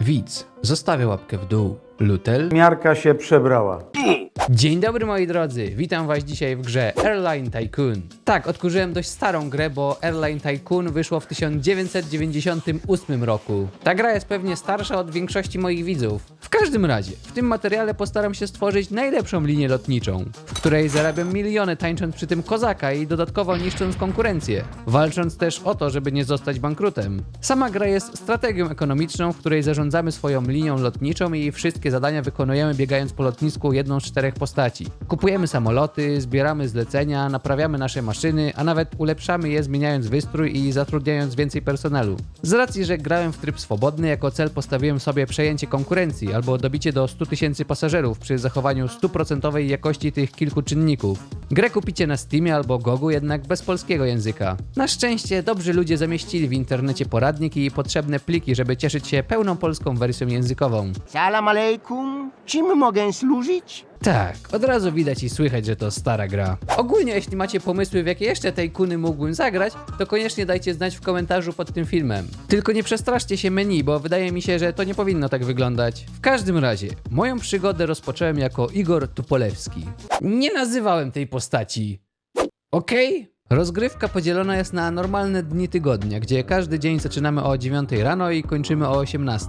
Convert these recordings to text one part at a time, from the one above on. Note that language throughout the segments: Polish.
Widz, zostawię łapkę w dół. Lutel. Miarka się przebrała. Dzień dobry moi drodzy, witam was dzisiaj w grze Airline Tycoon. Tak, odkurzyłem dość starą grę, bo Airline Tycoon wyszło w 1998 roku. Ta gra jest pewnie starsza od większości moich widzów. W każdym razie, w tym materiale postaram się stworzyć najlepszą linię lotniczą, w której zarabiam miliony tańcząc przy tym kozaka i dodatkowo niszcząc konkurencję, walcząc też o to, żeby nie zostać bankrutem. Sama gra jest strategią ekonomiczną, w której zarządzamy swoją linią lotniczą i wszystkie zadania wykonujemy biegając po lotnisku jedną z czterech postaci. Kupujemy samoloty, zbieramy zlecenia, naprawiamy nasze maszyny, a nawet ulepszamy je zmieniając wystrój i zatrudniając więcej personelu. Z racji, że grałem w tryb swobodny, jako cel postawiłem sobie przejęcie konkurencji albo dobicie do 100 tysięcy pasażerów przy zachowaniu stuprocentowej jakości tych kilku czynników. Grę kupicie na Steamie albo Gogu, jednak bez polskiego języka. Na szczęście dobrzy ludzie zamieścili w internecie poradnik i potrzebne pliki, żeby cieszyć się pełną polską wersją językową. Salam alejkum, czym mogę służyć? Tak, od razu widać i słychać, że to stara gra. Ogólnie, jeśli macie pomysły, w jakie jeszcze tej kuny mógłbym zagrać, to koniecznie dajcie znać w komentarzu pod tym filmem. Tylko nie przestraszcie się menu, bo wydaje mi się, że to nie powinno tak wyglądać. W każdym razie, moją przygodę rozpocząłem jako Igor Tupolewski. Nie nazywałem tej postaci. Okej? Rozgrywka podzielona jest na normalne dni tygodnia, gdzie każdy dzień zaczynamy o 9 rano i kończymy o 18.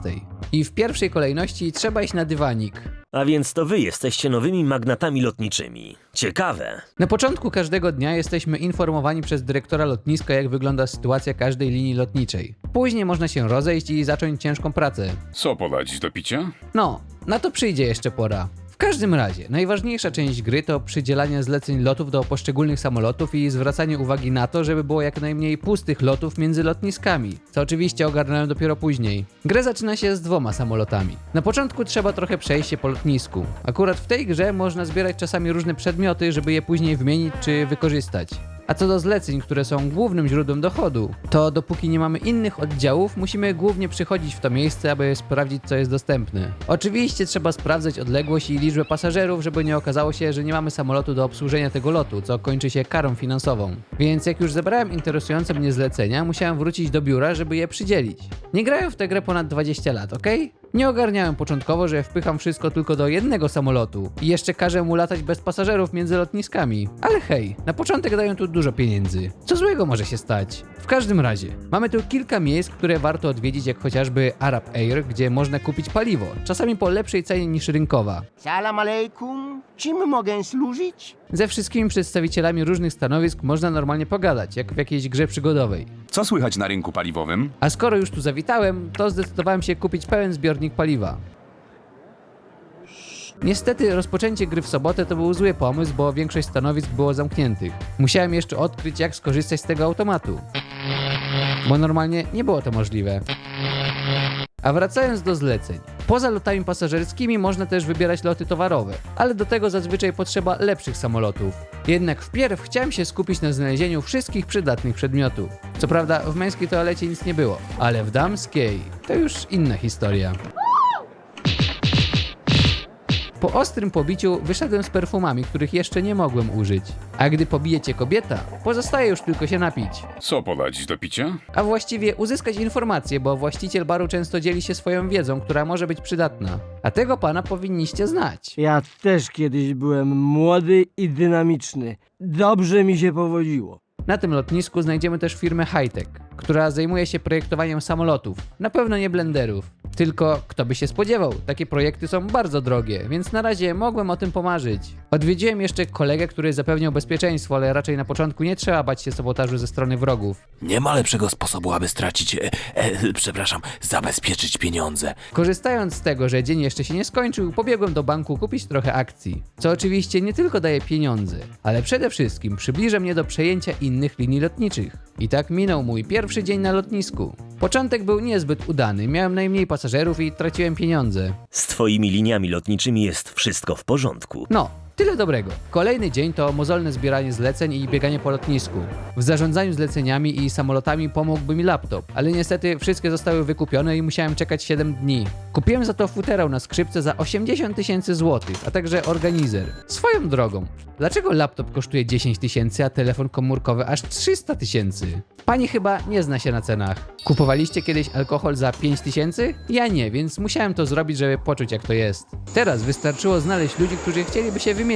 I w pierwszej kolejności trzeba iść na dywanik. A więc to wy jesteście nowymi magnatami lotniczymi. Ciekawe. Na początku każdego dnia jesteśmy informowani przez dyrektora lotniska, jak wygląda sytuacja każdej linii lotniczej. Później można się rozejść i zacząć ciężką pracę. Co podać do picia? No, na to przyjdzie jeszcze pora. Każdym razie, najważniejsza część gry to przydzielanie zleceń lotów do poszczególnych samolotów i zwracanie uwagi na to, żeby było jak najmniej pustych lotów między lotniskami, co oczywiście ogarnąłem dopiero później. Grę zaczyna się z dwoma samolotami. Na początku trzeba trochę przejść się po lotnisku. Akurat w tej grze można zbierać czasami różne przedmioty, żeby je później wymienić czy wykorzystać. A co do zleceń, które są głównym źródłem dochodu, to dopóki nie mamy innych oddziałów, musimy głównie przychodzić w to miejsce, aby sprawdzić, co jest dostępne. Oczywiście trzeba sprawdzać odległość i liczbę pasażerów, żeby nie okazało się, że nie mamy samolotu do obsłużenia tego lotu, co kończy się karą finansową. Więc jak już zebrałem interesujące mnie zlecenia, musiałem wrócić do biura, żeby je przydzielić. Nie grałem w tę grę ponad 20 lat, ok? Nie ogarniałem początkowo, że wpycham wszystko tylko do jednego samolotu i jeszcze każę mu latać bez pasażerów między lotniskami. Ale hej, na początek dają tu dużo pieniędzy. Co złego może się stać? W każdym razie, mamy tu kilka miejsc, które warto odwiedzić, jak chociażby Arab Air, gdzie można kupić paliwo, czasami po lepszej cenie niż rynkowa. Salam alejkum, czym mogę służyć? Ze wszystkimi przedstawicielami różnych stanowisk można normalnie pogadać, jak w jakiejś grze przygodowej. Co słychać na rynku paliwowym? A skoro już tu zawitałem, to zdecydowałem się kupić pełen zbiornik paliwa. Niestety rozpoczęcie gry w sobotę to był zły pomysł, bo większość stanowisk było zamkniętych. Musiałem jeszcze odkryć jak skorzystać z tego automatu. Bo normalnie nie było to możliwe. A wracając do zleceń. Poza lotami pasażerskimi można też wybierać loty towarowe, ale do tego zazwyczaj potrzeba lepszych samolotów. Jednak wpierw chciałem się skupić na znalezieniu wszystkich przydatnych przedmiotów. Co prawda w męskiej toalecie nic nie było, ale w damskiej to już inna historia. Po ostrym pobiciu wyszedłem z perfumami, których jeszcze nie mogłem użyć. A gdy pobije cię kobieta, pozostaje już tylko się napić. Co podać do picia? A właściwie uzyskać informacje, bo właściciel baru często dzieli się swoją wiedzą, która może być przydatna. A tego pana powinniście znać. Ja też kiedyś byłem młody i dynamiczny. Dobrze mi się powodziło. Na tym lotnisku znajdziemy też firmę Hightech, która zajmuje się projektowaniem samolotów. Na pewno nie blenderów. Tylko kto by się spodziewał, takie projekty są bardzo drogie, więc na razie mogłem o tym pomarzyć. Odwiedziłem jeszcze kolegę, który zapewniał bezpieczeństwo, ale raczej na początku nie trzeba bać się sabotażu ze strony wrogów. Nie ma lepszego sposobu, aby stracić, e, e, przepraszam, zabezpieczyć pieniądze. Korzystając z tego, że dzień jeszcze się nie skończył, pobiegłem do banku kupić trochę akcji. Co oczywiście nie tylko daje pieniądze, ale przede wszystkim przybliża mnie do przejęcia innych linii lotniczych. I tak minął mój pierwszy dzień na lotnisku. Początek był niezbyt udany, miałem najmniej pasażerów i traciłem pieniądze. Z twoimi liniami lotniczymi jest wszystko w porządku. No, Tyle dobrego. Kolejny dzień to mozolne zbieranie zleceń i bieganie po lotnisku. W zarządzaniu zleceniami i samolotami pomógłby mi laptop, ale niestety wszystkie zostały wykupione i musiałem czekać 7 dni. Kupiłem za to futerał na skrzypce za 80 tysięcy złotych, a także organizer. Swoją drogą, dlaczego laptop kosztuje 10 tysięcy, a telefon komórkowy aż 300 tysięcy? Pani chyba nie zna się na cenach. Kupowaliście kiedyś alkohol za 5 tysięcy? Ja nie, więc musiałem to zrobić, żeby poczuć jak to jest. Teraz wystarczyło znaleźć ludzi, którzy chcieliby się wymienić.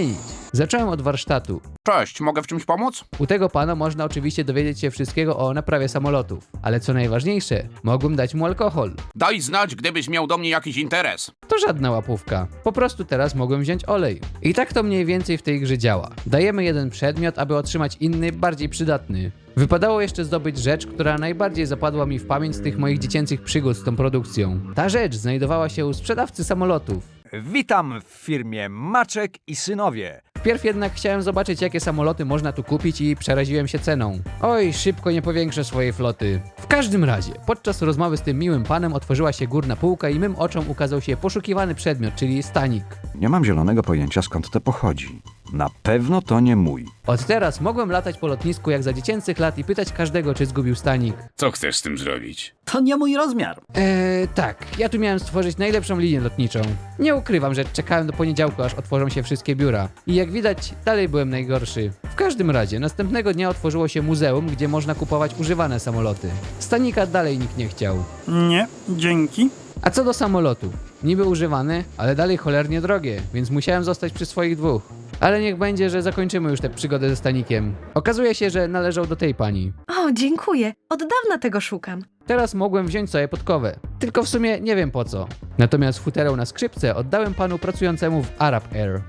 Zacząłem od warsztatu. Cześć, mogę w czymś pomóc? U tego pana można oczywiście dowiedzieć się wszystkiego o naprawie samolotów, ale co najważniejsze, mogłem dać mu alkohol. Daj znać, gdybyś miał do mnie jakiś interes. To żadna łapówka. Po prostu teraz mogłem wziąć olej. I tak to mniej więcej w tej grze działa. Dajemy jeden przedmiot, aby otrzymać inny, bardziej przydatny. Wypadało jeszcze zdobyć rzecz, która najbardziej zapadła mi w pamięć z tych moich dziecięcych przygód z tą produkcją. Ta rzecz znajdowała się u sprzedawcy samolotów. Witam w firmie Maczek i Synowie. Wpierw jednak chciałem zobaczyć, jakie samoloty można tu kupić i przeraziłem się ceną. Oj, szybko nie powiększę swojej floty. W każdym razie, podczas rozmowy z tym miłym panem otworzyła się górna półka i mym oczom ukazał się poszukiwany przedmiot, czyli stanik. Nie mam zielonego pojęcia skąd to pochodzi. Na pewno to nie mój. Od teraz mogłem latać po lotnisku jak za dziecięcych lat i pytać każdego, czy zgubił stanik. Co chcesz z tym zrobić? To nie mój rozmiar. Eee, tak, ja tu miałem stworzyć najlepszą linię lotniczą. Nie ukrywam, że czekałem do poniedziałku, aż otworzą się wszystkie biura. I jak widać, dalej byłem najgorszy. W każdym razie, następnego dnia otworzyło się muzeum, gdzie można kupować używane samoloty. Stanika dalej nikt nie chciał. Nie, dzięki. A co do samolotu? Niby używany, ale dalej cholernie drogie, więc musiałem zostać przy swoich dwóch. Ale niech będzie, że zakończymy już tę przygodę ze stanikiem. Okazuje się, że należał do tej pani. O, dziękuję. Od dawna tego szukam. Teraz mogłem wziąć sobie podkowę. Tylko w sumie nie wiem po co. Natomiast futerał na skrzypce oddałem panu pracującemu w Arab Air.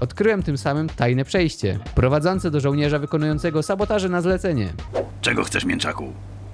Odkryłem tym samym tajne przejście, prowadzące do żołnierza wykonującego sabotaże na zlecenie. Czego chcesz, mięczaku?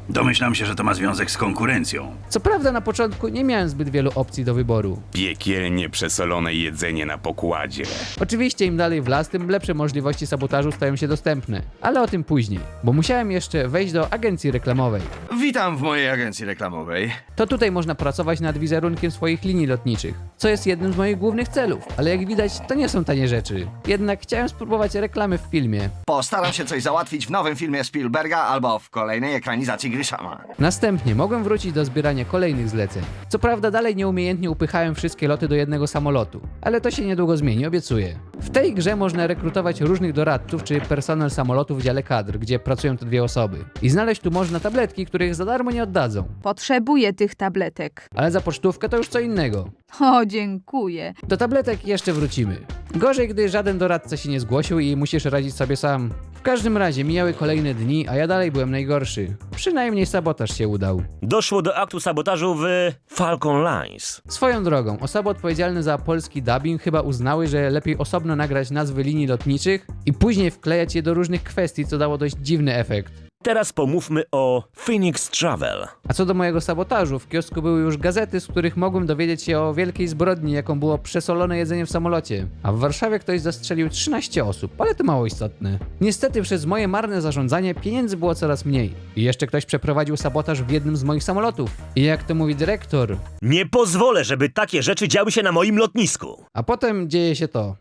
Domyślam się, że to ma związek z konkurencją. Co prawda na początku nie miałem zbyt wielu opcji do wyboru. Piekielnie przesolone jedzenie na pokładzie. Oczywiście im dalej w las, tym lepsze możliwości sabotażu stają się dostępne. Ale o tym później, bo musiałem jeszcze wejść do agencji reklamowej. Witam w mojej agencji reklamowej. To tutaj można pracować nad wizerunkiem swoich linii lotniczych, co jest jednym z moich głównych celów, ale jak widać to nie są tanie rzeczy. Jednak chciałem spróbować reklamy w filmie. Postaram się coś załatwić w nowym filmie Spielberga albo w kolejnej ekranizacji Grishama. Następnie mogłem wrócić do zbierania kolejnych zleceń. Co prawda dalej nieumiejętnie upychałem wszystkie loty do jednego samolotu, ale to się niedługo zmieni, obiecuję. W tej grze można rekrutować różnych doradców czy personel samolotu w dziale kadr, gdzie pracują te dwie osoby. I znaleźć tu można tabletki, których za darmo nie oddadzą. Potrzebuję tych tabletek. Ale za pocztówkę to już co innego. O, dziękuję. Do tabletek jeszcze wrócimy. Gorzej, gdy żaden doradca się nie zgłosił i musisz radzić sobie sam. W każdym razie mijały kolejne dni, a ja dalej byłem najgorszy. Przynajmniej sabotaż się udał. Doszło do aktu sabotażu w Falcon Lines. Swoją drogą, osoby odpowiedzialne za polski dubbing chyba uznały, że lepiej osobno nagrać nazwy linii lotniczych i później wklejać je do różnych kwestii, co dało dość dziwny efekt. Teraz pomówmy o Phoenix Travel. A co do mojego sabotażu, w kiosku były już gazety, z których mogłem dowiedzieć się o wielkiej zbrodni, jaką było przesolone jedzenie w samolocie. A w Warszawie ktoś zastrzelił 13 osób, ale to mało istotne. Niestety przez moje marne zarządzanie pieniędzy było coraz mniej. I jeszcze ktoś przeprowadził sabotaż w jednym z moich samolotów. I jak to mówi dyrektor, Nie pozwolę, żeby takie rzeczy działy się na moim lotnisku. a potem dzieje się to.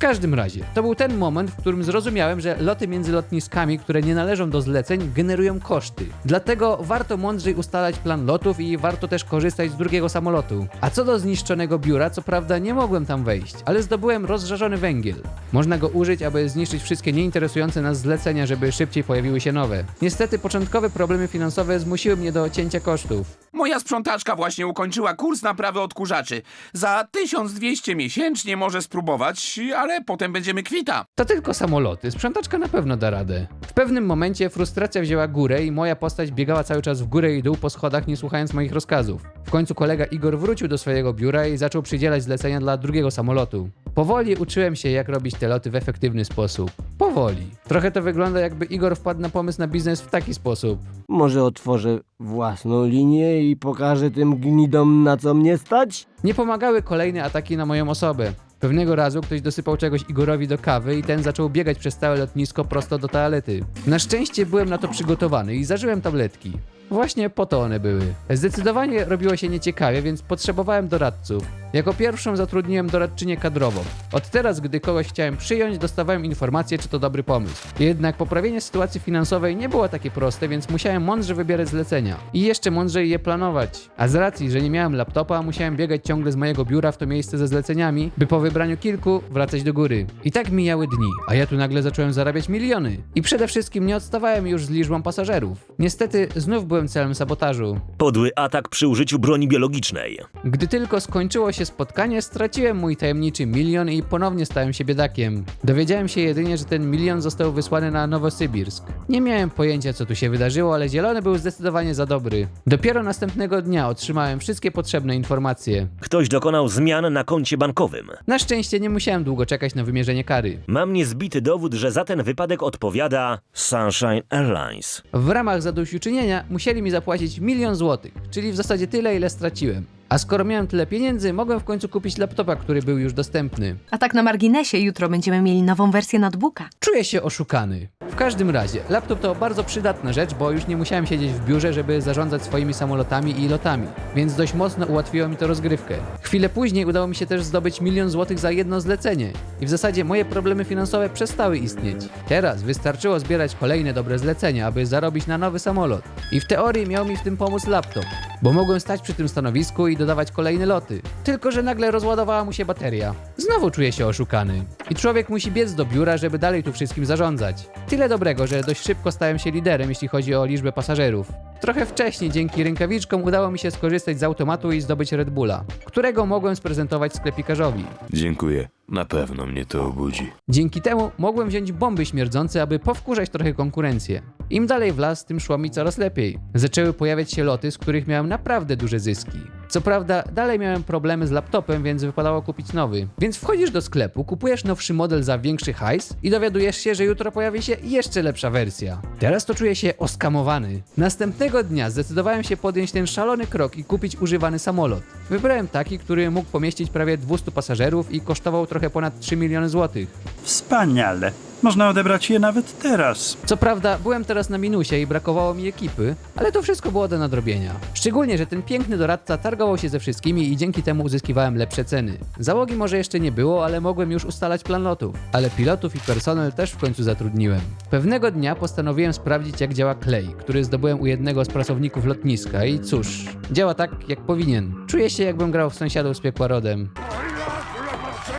Każdym razie, to był ten moment, w którym zrozumiałem, że loty między lotniskami, które nie należą do zleceń, generują koszty. Dlatego warto mądrzej ustalać plan lotów i warto też korzystać z drugiego samolotu. A co do zniszczonego biura, co prawda nie mogłem tam wejść, ale zdobyłem rozżarzony węgiel. Można go użyć, aby zniszczyć wszystkie nieinteresujące nas zlecenia, żeby szybciej pojawiły się nowe. Niestety początkowe problemy finansowe zmusiły mnie do cięcia kosztów. Moja sprzątaczka właśnie ukończyła kurs naprawy odkurzaczy. Za 1200 miesięcznie może spróbować, ale potem będziemy kwita. To tylko samoloty, sprzątaczka na pewno da radę. W pewnym momencie frustracja wzięła górę i moja postać biegała cały czas w górę i dół po schodach, nie słuchając moich rozkazów. W końcu kolega Igor wrócił do swojego biura i zaczął przydzielać zlecenia dla drugiego samolotu. Powoli uczyłem się, jak robić te loty w efektywny sposób. Powoli. Trochę to wygląda, jakby Igor wpadł na pomysł na biznes w taki sposób. Może otworzę własną linię i pokażę tym gnidom na co mnie stać? Nie pomagały kolejne ataki na moją osobę. Pewnego razu ktoś dosypał czegoś Igorowi do kawy i ten zaczął biegać przez całe lotnisko prosto do toalety. Na szczęście byłem na to przygotowany i zażyłem tabletki. Właśnie po to one były. Zdecydowanie robiło się nieciekawie, więc potrzebowałem doradców. Jako pierwszą zatrudniłem doradczynię kadrową. Od teraz, gdy kogoś chciałem przyjąć, dostawałem informację, czy to dobry pomysł. Jednak poprawienie sytuacji finansowej nie było takie proste, więc musiałem mądrze wybierać zlecenia. I jeszcze mądrzej je planować. A z racji, że nie miałem laptopa, musiałem biegać ciągle z mojego biura w to miejsce ze zleceniami, by po wybraniu kilku wracać do góry. I tak mijały dni, a ja tu nagle zacząłem zarabiać miliony. I przede wszystkim nie odstawałem już z liczbą pasażerów. Niestety znów byłem celem sabotażu. Podły atak przy użyciu broni biologicznej. Gdy tylko skończyło się spotkanie, straciłem mój tajemniczy milion i ponownie stałem się biedakiem. Dowiedziałem się jedynie, że ten milion został wysłany na Nowosybirsk. Nie miałem pojęcia, co tu się wydarzyło, ale zielony był zdecydowanie za dobry. Dopiero następnego dnia otrzymałem wszystkie potrzebne informacje. Ktoś dokonał zmian na koncie bankowym. Na szczęście nie musiałem długo czekać na wymierzenie kary. Mam niezbity dowód, że za ten wypadek odpowiada Sunshine Airlines. W ramach zadośćuczynienia musieli mi zapłacić milion złotych, czyli w zasadzie tyle, ile straciłem. A skoro miałem tyle pieniędzy, mogłem w końcu kupić laptopa, który był już dostępny. A tak na marginesie, jutro będziemy mieli nową wersję notebooka. Czuję się oszukany. W każdym razie, laptop to bardzo przydatna rzecz, bo już nie musiałem siedzieć w biurze, żeby zarządzać swoimi samolotami i lotami, więc dość mocno ułatwiło mi to rozgrywkę. Chwilę później udało mi się też zdobyć milion złotych za jedno zlecenie i w zasadzie moje problemy finansowe przestały istnieć. Teraz wystarczyło zbierać kolejne dobre zlecenia, aby zarobić na nowy samolot. I w teorii miał mi w tym pomóc laptop, bo mogłem stać przy tym stanowisku i dodawać kolejne loty. Tylko, że nagle rozładowała mu się bateria. Znowu czuję się oszukany. I człowiek musi biec do biura, żeby dalej tu wszystkim zarządzać. Tyle dobrego, że dość szybko stałem się liderem, jeśli chodzi o liczbę pasażerów. Trochę wcześniej, dzięki rękawiczkom, udało mi się skorzystać z automatu i zdobyć Red Bulla, którego mogłem sprezentować sklepikarzowi. Dziękuję. Na pewno mnie to obudzi. Dzięki temu mogłem wziąć bomby śmierdzące, aby powkurzać trochę konkurencję. Im dalej w las, tym szło mi coraz lepiej. Zaczęły pojawiać się loty, z których miałem naprawdę duże zyski. Co prawda, dalej miałem problemy z laptopem, więc wypadało kupić nowy. Więc wchodzisz do sklepu, kupujesz nowszy model za większy hajs i dowiadujesz się, że jutro pojawi się jeszcze lepsza wersja. Teraz to czuję się oskamowany. Następnego dnia zdecydowałem się podjąć ten szalony krok i kupić używany samolot. Wybrałem taki, który mógł pomieścić prawie 200 pasażerów i kosztował trochę ponad 3 miliony złotych. Wspaniale. Można odebrać je nawet teraz. Co prawda, byłem teraz na minusie i brakowało mi ekipy, ale to wszystko było do nadrobienia. Szczególnie, że ten piękny doradca targował się ze wszystkimi i dzięki temu uzyskiwałem lepsze ceny. Załogi może jeszcze nie było, ale mogłem już ustalać plan lotów. Ale pilotów i personel też w końcu zatrudniłem. Pewnego dnia postanowiłem sprawdzić, jak działa klej, który zdobyłem u jednego z pracowników lotniska i cóż, działa tak, jak powinien. Czuję się, jakbym grał w sąsiadów z piekła rodem.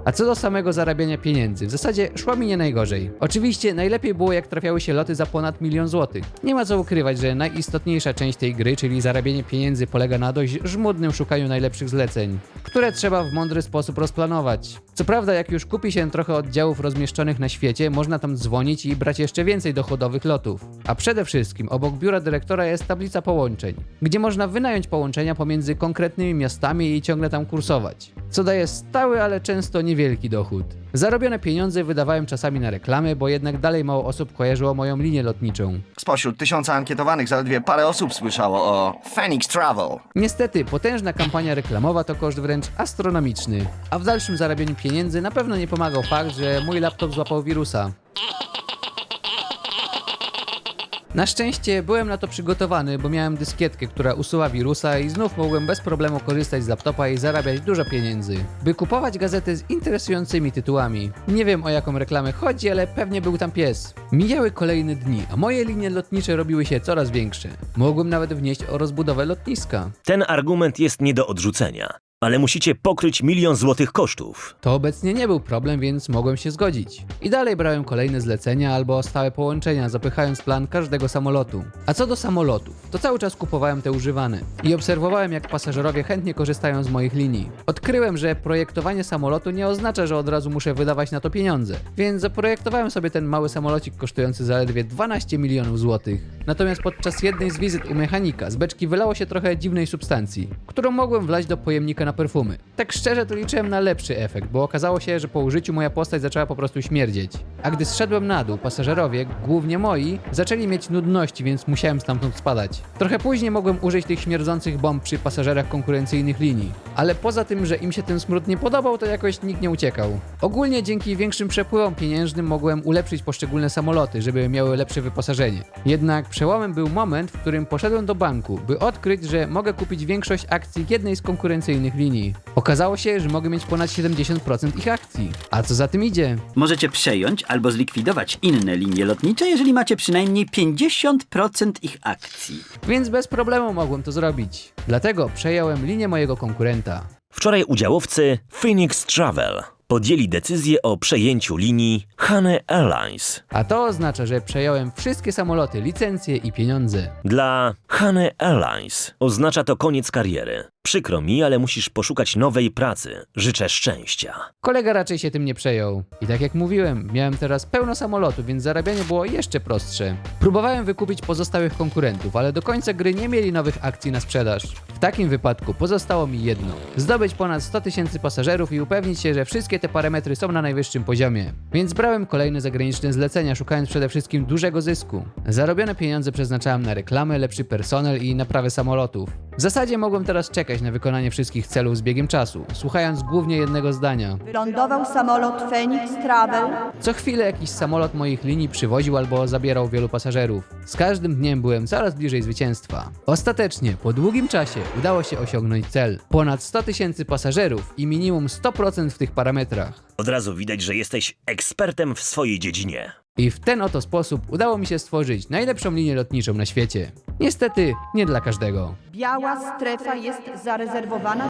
A co do samego zarabiania pieniędzy, w zasadzie szło mi nie najgorzej. Oczywiście najlepiej było jak trafiały się loty za ponad milion złotych. Nie ma co ukrywać, że najistotniejsza część tej gry, czyli zarabianie pieniędzy polega na dość żmudnym szukaniu najlepszych zleceń, które trzeba w mądry sposób rozplanować. Co prawda jak już kupi się trochę oddziałów rozmieszczonych na świecie, można tam dzwonić i brać jeszcze więcej dochodowych lotów. A przede wszystkim obok biura dyrektora jest tablica połączeń, gdzie można wynająć połączenia pomiędzy konkretnymi miastami i ciągle tam kursować. Co daje stały, ale często niewielki dochód. Zarobione pieniądze wydawałem czasami na reklamy, bo jednak dalej mało osób kojarzyło moją linię lotniczą. Spośród tysiąca ankietowanych zaledwie parę osób słyszało o Phoenix Travel. Niestety, potężna kampania reklamowa to koszt wręcz astronomiczny, a w dalszym zarabianiu pieniędzy na pewno nie pomagał fakt, że mój laptop złapał wirusa. Na szczęście byłem na to przygotowany, bo miałem dyskietkę, która usuwa wirusa i znów mogłem bez problemu korzystać z laptopa i zarabiać dużo pieniędzy. By kupować gazety z interesującymi tytułami. Nie wiem o jaką reklamę chodzi, ale pewnie był tam pies. Mijały kolejne dni, a moje linie lotnicze robiły się coraz większe. Mogłem nawet wnieść o rozbudowę lotniska. Ten argument jest nie do odrzucenia. Ale musicie pokryć milion złotych kosztów. To obecnie nie był problem, więc mogłem się zgodzić. I dalej brałem kolejne zlecenia albo stałe połączenia, zapychając plan każdego samolotu. A co do samolotów, to cały czas kupowałem te używane i obserwowałem, jak pasażerowie chętnie korzystają z moich linii. Odkryłem, że projektowanie samolotu nie oznacza, że od razu muszę wydawać na to pieniądze, więc zaprojektowałem sobie ten mały samolocik kosztujący zaledwie 12 milionów złotych. Natomiast podczas jednej z wizyt u mechanika z beczki wylało się trochę dziwnej substancji, którą mogłem wlać do pojemnika na perfumy. Tak szczerze to liczyłem na lepszy efekt, bo okazało się, że po użyciu moja postać zaczęła po prostu śmierdzieć. A gdy zszedłem na dół, pasażerowie, głównie moi, zaczęli mieć nudności, więc musiałem stamtąd spadać. Trochę później mogłem użyć tych śmierdzących bomb przy pasażerach konkurencyjnych linii. Ale poza tym, że im się ten smród nie podobał, to jakoś nikt nie uciekał. Ogólnie dzięki większym przepływom pieniężnym mogłem ulepszyć poszczególne samoloty, żeby miały lepsze wyposażenie. Jednak Przełomem był moment, w którym poszedłem do banku, by odkryć, że mogę kupić większość akcji jednej z konkurencyjnych linii. Okazało się, że mogę mieć ponad 70% ich akcji. A co za tym idzie? Możecie przejąć albo zlikwidować inne linie lotnicze, jeżeli macie przynajmniej 50% ich akcji. Więc bez problemu mogłem to zrobić. Dlatego przejąłem linię mojego konkurenta. Wczoraj udziałowcy Phoenix Travel podjęli decyzję o przejęciu linii Hane Airlines. A to oznacza, że przejąłem wszystkie samoloty, licencje i pieniądze. Dla Hane Airlines oznacza to koniec kariery. Przykro mi, ale musisz poszukać nowej pracy. Życzę szczęścia. Kolega raczej się tym nie przejął. I tak jak mówiłem, miałem teraz pełno samolotów, więc zarabianie było jeszcze prostsze. Próbowałem wykupić pozostałych konkurentów, ale do końca gry nie mieli nowych akcji na sprzedaż. W takim wypadku pozostało mi jedno: zdobyć ponad 100 tysięcy pasażerów i upewnić się, że wszystkie te parametry są na najwyższym poziomie. Więc brałem kolejne zagraniczne zlecenia, szukając przede wszystkim dużego zysku. Zarobione pieniądze przeznaczałem na reklamy, lepszy personel i naprawę samolotów. W zasadzie mogłem teraz czekać na wykonanie wszystkich celów z biegiem czasu, słuchając głównie jednego zdania. Wylądował samolot Phoenix Travel. Co chwilę jakiś samolot moich linii przywoził albo zabierał wielu pasażerów. Z każdym dniem byłem coraz bliżej zwycięstwa. Ostatecznie, po długim czasie, udało się osiągnąć cel. Ponad 100 tysięcy pasażerów i minimum 100% w tych parametrach. Od razu widać, że jesteś ekspertem w swojej dziedzinie. I w ten oto sposób udało mi się stworzyć najlepszą linię lotniczą na świecie. Niestety, nie dla każdego. Biała strefa jest zarezerwowana